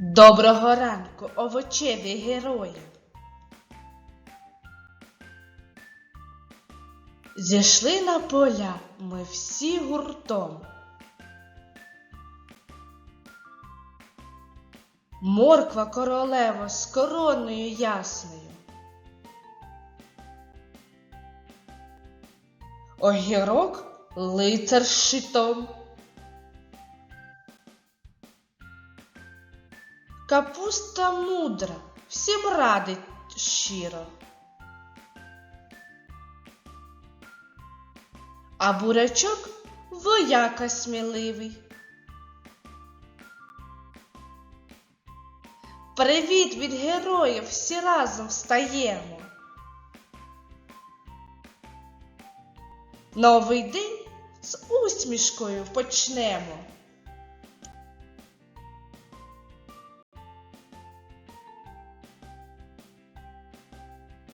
Доброго ранку, овочеві герої. Зійшли на поля ми всі гуртом. Морква королева з короною ясною. Огірок лицар з щитом. Капуста мудра, всім радить щиро. А бурячок вояка сміливий. Привіт від героїв, всі разом встаємо. Новий день з усмішкою почнемо.